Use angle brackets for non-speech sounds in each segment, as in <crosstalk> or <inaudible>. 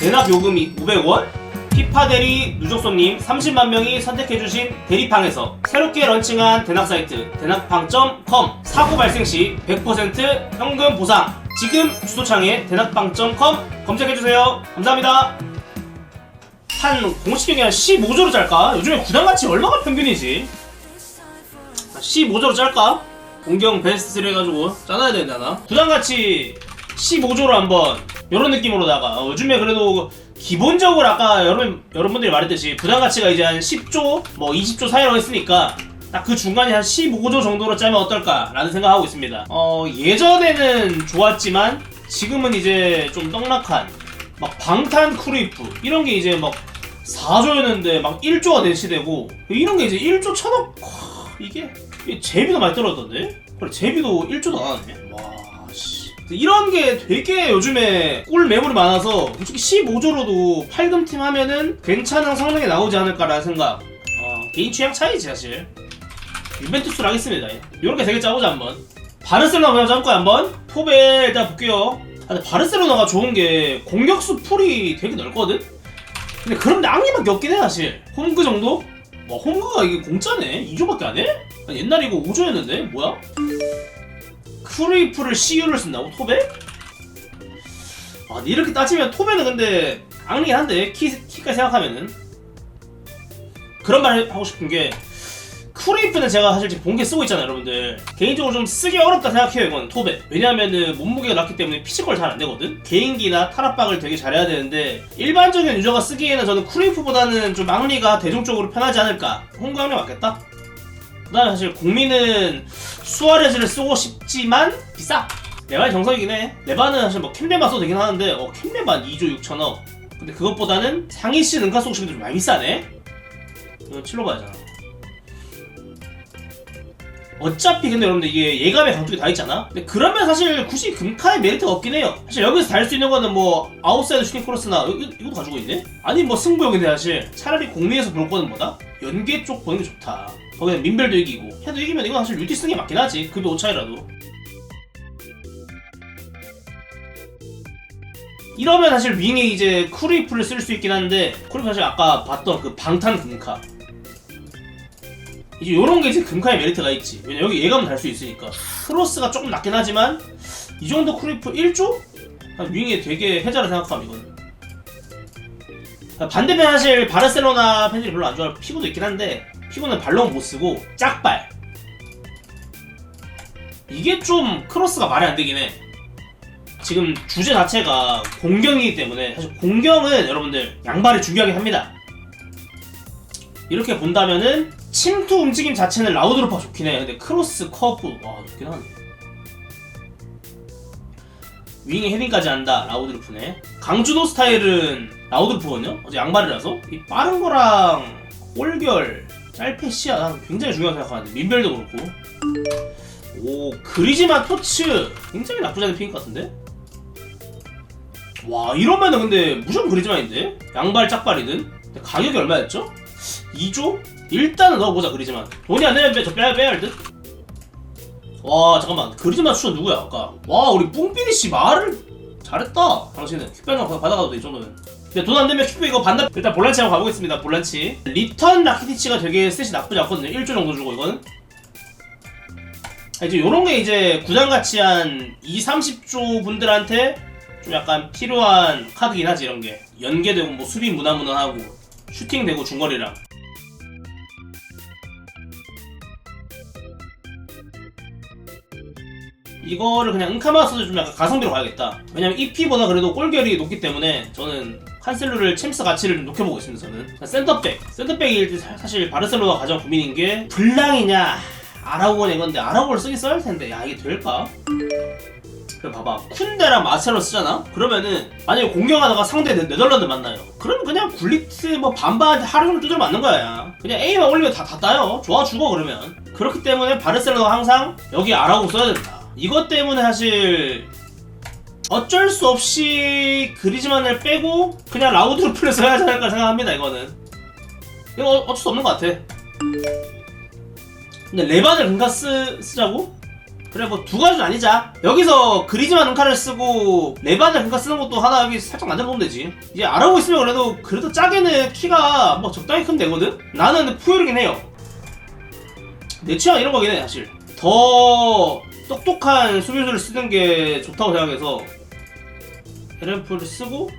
대납 요금이 500원? 피파 대리 누적손님 30만 명이 선택해주신 대리팡에서 새롭게 런칭한 대납 사이트 대납팡.com 사고 발생 시 100% 현금 보상 지금 주소창에 대납팡.com 검색해주세요 감사합니다 한 공식 경기 한 15조로 짤까? 요즘에 구단 가치 얼마가 평균이지? 15조로 짤까? 공경 베스트 3 해가지고 짜놔야 되나? 구단 가치 15조로 한번 이런 느낌으로다가 어, 요즘에 그래도 기본적으로 아까 여러분 여러분들이 말했듯이 부담 가치가 이제 한 10조 뭐 20조 사이라고 했으니까 딱 그 중간에 한 15조 정도로 짜면 어떨까라는 생각하고 있습니다. 어 예전에는 좋았지만 지금은 이제 좀 떡락한 막 방탄 크루이프 이런 게 이제 막 4조였는데 막 1조가 된 시대고 이런 게 이제 1조 천억 와, 이게 이게 제비도 많이 떨어졌던데? 그래 제비도 1조도 안 하네. 이런 게 되게 요즘에 꿀 매물이 많아서 솔직히 15조로도 8금팀 하면은 괜찮은 성능이 나오지 않을까라는 생각. 어, 개인 취향 차이지 사실. 유벤투스로 하겠습니다. 이렇게 되게 짜보자 한번. 바르셀로나 그냥 짜볼까요 한번? 포베 일단 볼게요. 아, 근데 바르셀로나가 좋은 게 공격수 풀이 되게 넓거든? 근데 그런데 앙리밖에 없긴 해 사실. 홈그 정도? 와 홈그가 이게 공짜네? 2조밖에 안 해? 아니, 옛날에 이거 5조였는데? 뭐야? 크루이프를 CU를 쓴다고? 토베? 아, 이렇게 따지면 토베는 근데 앙리긴 한데 키, 키까지 생각하면은 그런 말 하고 싶은 게 크루이프는 제가 사실 지금 본게 쓰고 있잖아요 여러분들 개인적으로 좀 쓰기 어렵다 생각해요 이건 토베 왜냐면은 몸무게가 낮기 때문에 피지컬 잘 안되거든 개인기나 탈압박을 되게 잘해야 되는데 일반적인 유저가 쓰기에는 저는 크루이프보다는 좀 앙리가 대중적으로 편하지 않을까 앙리 맞겠다? 그 다음에 사실 국민은 수아레즈를 쓰고 싶지만 비싸. 레반이 정석이긴 해. 레반은 사실 뭐 캠레만 써도 되긴 하는데 어 캠레만 2조 6천억. 근데 그것보다는 상희씨 능가 쓰고 싶은데 좀 많이 비싸네. 이거 칠로 가야잖아 어차피 근데 여러분들 이게 예감의 강쪽이 다 있잖아? 근데 그러면 사실 굳이 금카의 메리트가 없긴 해요. 사실 여기서 달 수 있는 거는 뭐 아웃사이드 슈팅 크로스나 이, 이- 이것도 가지고 있네? 아니 뭐 승부욕인데 사실 차라리 공리에서 볼 거는 뭐다? 연계 쪽 보는 게 좋다 거기는 민벨도 이기고. 해도 이기면 이건 사실 쓰는 게 맞긴 하지. 급이 5차이라도. 이러면 사실 윙에 이제 크루이프를 쓸 수 있긴 한데 크루이프 사실 아까 봤던 그 방탄 금카. 이제 요런 게 이제 금카의 메리트가 있지. 왜냐 여기 예감은 달수 있으니까. 크로스가 조금 낮긴 하지만 이 정도 크루이프 1조? 한 윙에 되게 해자를 생각하면 이건 반대편 사실 바르셀로나 팬들이 별로 안 좋아할 피구도 있긴 한데 피구는 발롱 못 쓰고 짝발 이게 좀 크로스가 말이 안 되긴 해 지금 주제 자체가 공경이기 때문에 사실 공경은 여러분들 양발이 중요하긴 합니다. 이렇게 본다면은 침투 움직임 자체는 라우드로파 좋긴 해. 근데 크로스 커브 와 좋긴 하네. 윙에 헤딩까지 한다 라우드루프네. 강주도 스타일은 라우드루프거든요. 어제 양발이라서 이 빠른 거랑 올결 짤패시야 난 굉장히 중요하다고 생각하는데 민별도 그렇고. 오 그리지마 토츠 굉장히 나쁘지 않은 픽인 것 같은데? 와 이러면은 근데 무조건 그리즈만인데? 양발 짝발이든 근데 가격이 얼마였죠? 2조? 일단은 넣어보자 그리즈만 돈이 안 되면 빼, 저 빼야 빼야 할 듯? 와 잠깐만 그리즈만 추천 누구야 아까 와 우리 뿡삐리씨 말을 잘했다 당신은 킥백만 받아가도 돼 이 정도면 근데 돈 안 되면 킥백 이거 반납. 일단 볼란치 한번 가보겠습니다 볼란치. 리턴 라키티치가 되게 셋이 나쁘지 않거든요. 1조 정도 주고 이거는. 아, 이제 요런 게 이제 구단 가치 한 2, 30조 분들한테 좀 약간 필요한 카드긴 하지 이런 게. 연계되고 뭐 수비 무난무난하고 슈팅 되고 중거리랑. 이거를 그냥 은카마스도 좀 약간 가성비로 가야겠다. 왜냐면 EP보다 그래도 골결이 높기 때문에 저는 칸셀루를 챔스 가치를 좀 높여보고 있습니다 저는. 센터백. 센터백일 때 사- 사실 바르셀로나 가장 고민인 게 블랑이냐 아라고는 이건데 아라고를 쓰긴 써야 할 텐데. 야 이게 될까? 그래 봐봐. 쿤데랑 마셀로 쓰잖아? 그러면은 만약에 공격하다가 상대 네, 네덜란드 만나요. 그러면 그냥 굴리트 뭐 반반한테 하루 종일 두드려 맞는 거야 그냥 A만 올리면 다, 다 따요. 좋아 죽어 그러면. 그렇기 때문에 바르셀로나 항상 여기 아라고 써야 된다. 이것 때문에 사실 어쩔 수 없이 그리즈만을 빼고 그냥 라우드로 플레 써야 하지 않을까 생각합니다 이거는. 이거 어- 어쩔 수 없는 것 같아. 근데 레반을 금가 쓰, 쓰자고? 그래 뭐 두 가지는 아니자. 여기서 그리지만 은카를 쓰고 레바드 은카 쓰는 것도 하나 여기 살짝 만들어 보면 되지. 이제 알아보고 있으면 그래도 그래도 짜게는 키가 뭐 적당히 크면 되거든 나는 푸열이긴 해요. 내 취향 이런 거긴 해 사실. 더 똑똑한 수비수를 쓰는 게 좋다고 생각해서 LF를 쓰고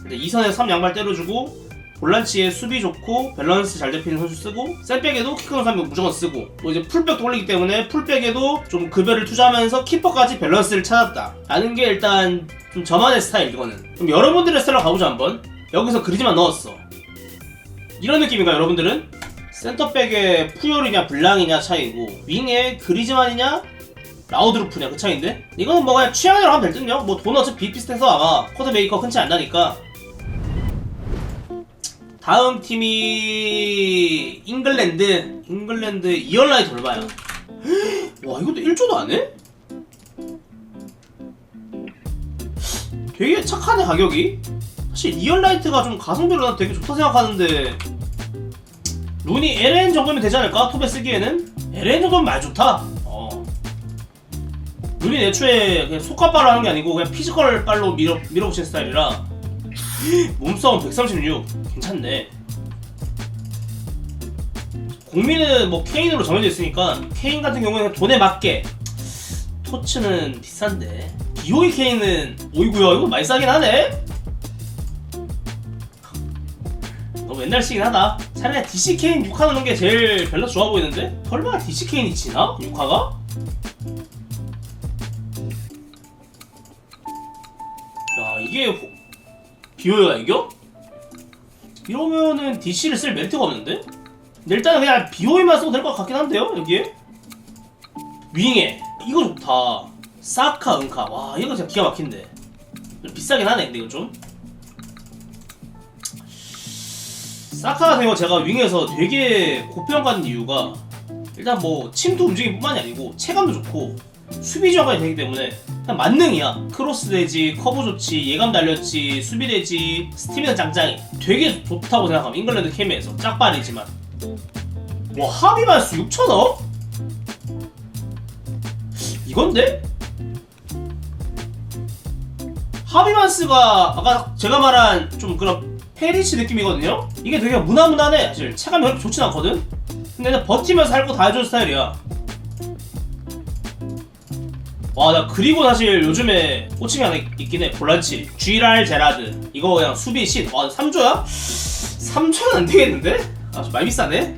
근데 2선에 3 양발 때려주고 볼란치에 수비 좋고 밸런스 잘 잡히는 선수 쓰고 센백에도 키크는 사람 무조건 쓰고 또 이제 풀백 돌리기 때문에 풀백에도 좀 급여를 투자하면서 키퍼까지 밸런스를 찾았다 라는 게 일단 좀 저만의 스타일 이거는. 그럼 여러분들의 스타일로 가보자 한번. 여기서 그리지만 넣었어. 이런 느낌인가 여러분들은? 센터백의 푸열이냐 블랑이냐 차이고 윙에 그리즈만이냐 라우드루프냐 그 차이인데? 이거는 뭐 그냥 취향대로 하면 될 듯요? 뭐돈 어차피 비슷해서 아마 코드 메이커 큰 차이 안 나니까 다음 팀이 잉글랜드 잉글랜드 이얼라이트 얼마야? <gasps> 와 이것도 1조도 안 해? 되게 착하네 가격이 사실 이얼라이트가 좀 가성비로 난 되게 좋다 생각하는데 룬이 LN 정도면 되지 않을까? 톱에 쓰기에는? LN 정도면 말 좋다 어. 룬이 애초에 그냥 속가발로 하는 게 아니고 그냥 피지컬 발로 밀어, 밀어붙인 스타일이라 <gasps> 몸싸움 136 괜찮네 공민은 뭐 케인으로 정해져 있으니까 케인 같은 경우에는 돈에 맞게 토츠는 비싼데 기호이 케인은 오이구야 이거 많이 싸긴 하네 너무 옛날식이긴 하다 차라리 DC 케인 6화 넣는 게 제일 밸런스 좋아 보이는데? 설마 DC 케인이 지나? 6화가? 이게 호... 비오가 이겨? 이러면은 DC를 쓸 멘트가 없는데? 일단은 그냥 비오이만 써도 될 것 같긴 한데요 여기에? 윙에 이거 좋다 사카 은카 와 이거 진짜 기가 막힌데 비싸긴 하네 근데 이거 좀 사카 같은 경우 제가 윙에서 되게 고평가는 이유가 일단 뭐 침투 움직임뿐만이 아니고 체감도 좋고 수비 지원까지 되기 때문에 그냥 만능이야 크로스 되지 커브 좋지 예감 달렸지 수비 되지 스티미는 짱짱이 되게 좋다고 생각하면 잉글랜드 캠에서 짝발이지만 와 합의만 수 6천 원? 이건데? 하비만스가 아까 제가 말한 좀 그런 페리치 느낌이거든요? 이게 되게 무난무난해 사실 체감이 그렇게 좋진 않거든? 근데 버티면서 할거다 해주는 스타일이야 와 나 그리고 사실 요즘에 꽂힘이 하나 있- 있긴 해. 볼란치. 쥐랄 제라드. 이거 그냥 수비 신와 3조야? 3조는 안 되겠는데? 아좀 많이 비싸네?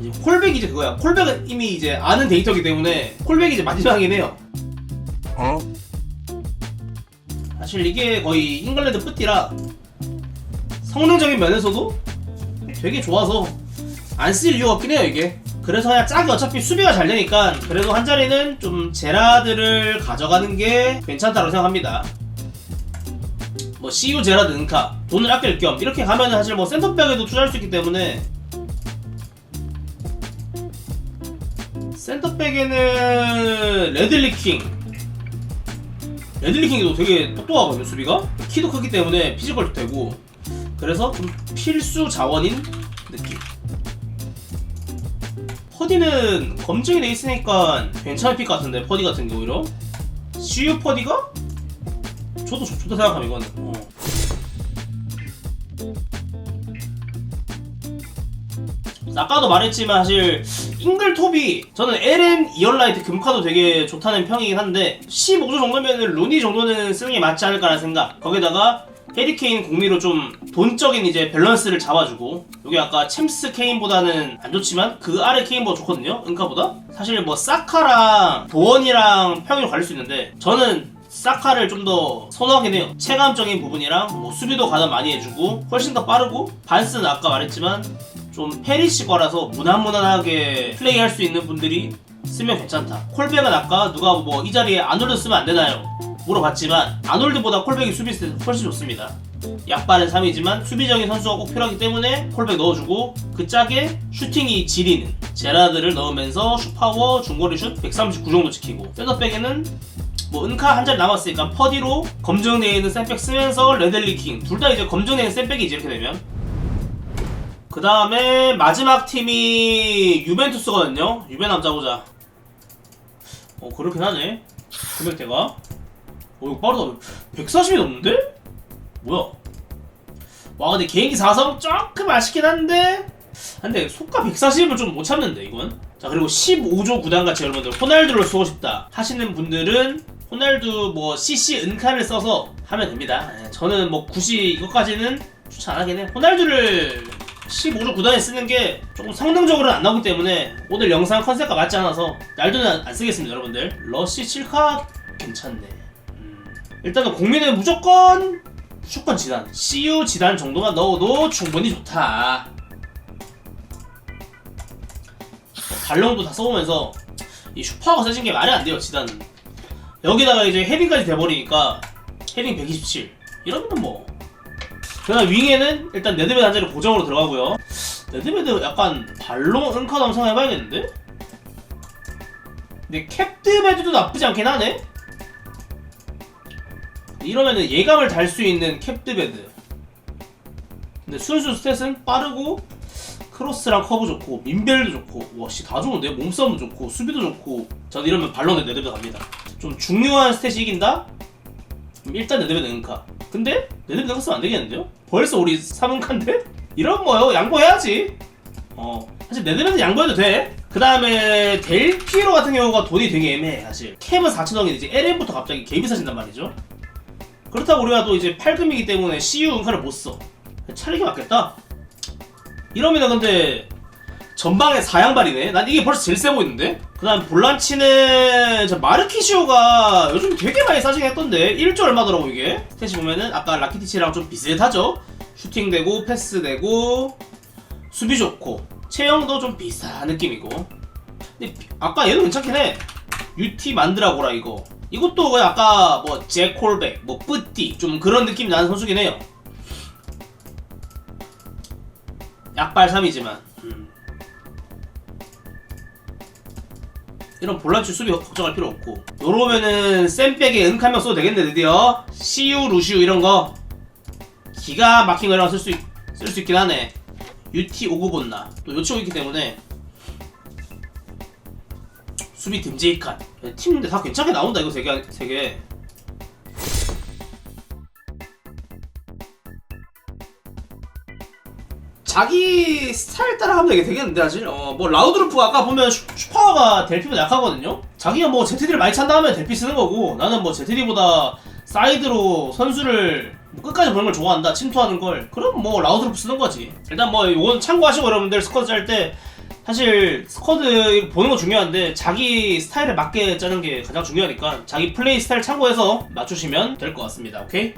이제 콜백이 이제 그거야. 콜백은 이미 이제 아는 데이터기 때문에 콜백이 이제 마지막이긴 해요. 사실 이게 거의 잉글랜드 뿌띠라 성능적인 면에서도 되게 좋아서 안 쓸 이유가 없긴 해요 이게 그래서 그냥 짝이 어차피 수비가 잘 되니까 그래도 한 자리는 좀 제라드를 가져가는 게 괜찮다고 생각합니다. 뭐 CU 제라드 은카. 돈을 아낄 겸 이렇게 가면은 사실 뭐 센터백에도 투자할 수 있기 때문에 센터백에는 레들리 킹. 레들리 킹도 되게 똑똑하거든요 수비가. 키도 크기 때문에 피지컬도 되고. 그래서 좀 필수 자원인 퍼디는 검증이 돼 있으니까 괜찮은 픽 같은데 퍼디 같은 게 오히려 CU 퍼디가? 저도 좋- 좋다 생각함 이거는 어. 아까도 말했지만 사실 잉글톱이 저는 LN 이얼라이트 금카도 되게 좋다는 평이긴 한데 15조 정도면 은 루니 정도는 쓰는 게 맞지 않을까라는 생각 거기다가 해리케인 공미로 좀 돈적인 이제 밸런스를 잡아주고 여기 아까 챔스 케인보다는 안 좋지만 그 아래 케인보다 좋거든요 은카보다 사실 뭐 사카랑 도원이랑 평이 갈릴 수 있는데 저는 사카를 좀 더 선호하긴 해요 체감적인 부분이랑 뭐 수비도 가장 많이 해주고 훨씬 더 빠르고 반스는 아까 말했지만 좀 페리시 거라서 무난무난하게 플레이할 수 있는 분들이 쓰면 괜찮다. 콜백은 아까 누가 뭐 이 자리에 아놀드 쓰면 안 되나요? 물어봤지만 아놀드보다 콜백이 수비 스 훨씬 좋습니다. 약발은 3이지만 수비적인 선수가 꼭 필요하기 때문에 콜백 넣어주고 그 짝에 슈팅이 지리는 제라드를 넣으면서 슈파워 중거리 슛 139 정도 지키고 센터백에는 뭐 은카 한 자리 남았으니까 퍼디로 검증되어 있는 샌백 쓰면서 레델리 킹 둘 다 이제 검증되어 있는 샌백이지 이렇게 되면 그 다음에 마지막 팀이 유벤투스거든요. 유벤함 짜보자. 어 그렇긴 하네. 금액대가. 어 이거 빠르다. 140이 넘는데? 뭐야? 와 근데 개인기 4성 조금 아쉽긴 한데 근데 속가 140을 좀 못 참는데 이건 자 그리고 15조 구단같이 여러분들 호날두를 쓰고 싶다 하시는 분들은 호날두 뭐 CC 은카를 써서 하면 됩니다 예, 저는 뭐 굳이 이것까지는 추천 안 하긴 해 호날두를 15조 구단에 쓰는 게 조금 성능적으로는 안 나오기 때문에 오늘 영상 컨셉과 맞지 않아서 날도는 안 쓰겠습니다 여러분들 러시 7카 괜찮네 음, 일단은 국민은 무조건 무조건 지단 CU 지단 정도만 넣어도 충분히 좋다. 달령도 다 써오면서 이 슈퍼가 세진 게 말이 안 돼요 지단은 여기다가 이제 헤딩까지 돼버리니까 헤딩 127 이러면 뭐. 그다음 윙에는 일단 네드베드 한 자리 고정으로 들어가고요. 네드베드 약간 발롱 은카 남성 해봐야겠는데? 근데 캡드베드도 나쁘지 않긴 하네? 이러면은 예감을 달 수 있는 캡드베드. 근데 순수 스탯은 빠르고 크로스랑 커브 좋고 민벨도 좋고 와씨 다 좋은데? 몸싸움도 좋고 수비도 좋고. 저는 이러면 발론에 네드베드 갑니다. 좀 중요한 스탯이 이긴다? 일단 네드베드 은카. 근데 네드베드 은카 쓰면 안 되겠는데요? 벌써 우리 3은카인데? 이런 거요. 양보해야지. 어 사실 네드베드 양보해도 돼그 다음에 델피로 같은 경우가 돈이 되게 애매해 사실. 캡은 4천원인데 이제 LM부터 갑자기 개 비싸진단 말이죠 그렇다고 우리가 또 이제 8금이기 때문에 CU 은카를 못 써. 차리기 맞겠다. 이러면 근데 전방에 4양발이네. 난 이게 벌써 제일 세 보이는데? 그 다음 볼란치는 저 마르키시오가 요즘 되게 많이 싸지긴 했던데 1조 얼마더라고 이게 스탯이 보면은 아까 라키티치랑 좀 비슷하죠? 슈팅 되고 패스 되고 수비 좋고 체형도 좀 비슷한 느낌이고 근데 아까 얘도 괜찮긴 해 UT 만드라고라 이거 이것도 아까 뭐 제콜백 뭐 뿌띠 좀 그런 느낌이 나는 선수긴 해요. 약발 3이지만. 음. 이런 볼란치 수비 걱정할 필요 없고. 요러면은 쌤백에 은카명 써도 되겠네 드디어. CU 루시우 이런 거. 기가 막힌 거랑 쓸 수 쓸 수 있긴 하네. UT 오구 본나. 또 요치고 있기 때문에. 수비 듬직한 팀인데 다 괜찮게 나온다 이거 세 개 세 개 자기 스타일 따라 하면 되게 되겠는데 사실? 어뭐 라우드루프 아까 보면 슈, 슈퍼가 델피보다 약하거든요? 자기가 뭐 ZD를 많이 찬다 하면 델피 쓰는 거고 나는 뭐 ZD보다 사이드로 선수를 뭐 끝까지 보는 걸 좋아한다 침투하는 걸. 그럼 뭐 라우드루프 쓰는 거지. 일단 뭐 이건 참고하시고 여러분들 스쿼드 짤때 사실 스쿼드 보는 거 중요한데 자기 스타일에 맞게 짜는 게 가장 중요하니까 자기 플레이 스타일 참고해서 맞추시면 될 것 같습니다 오케이?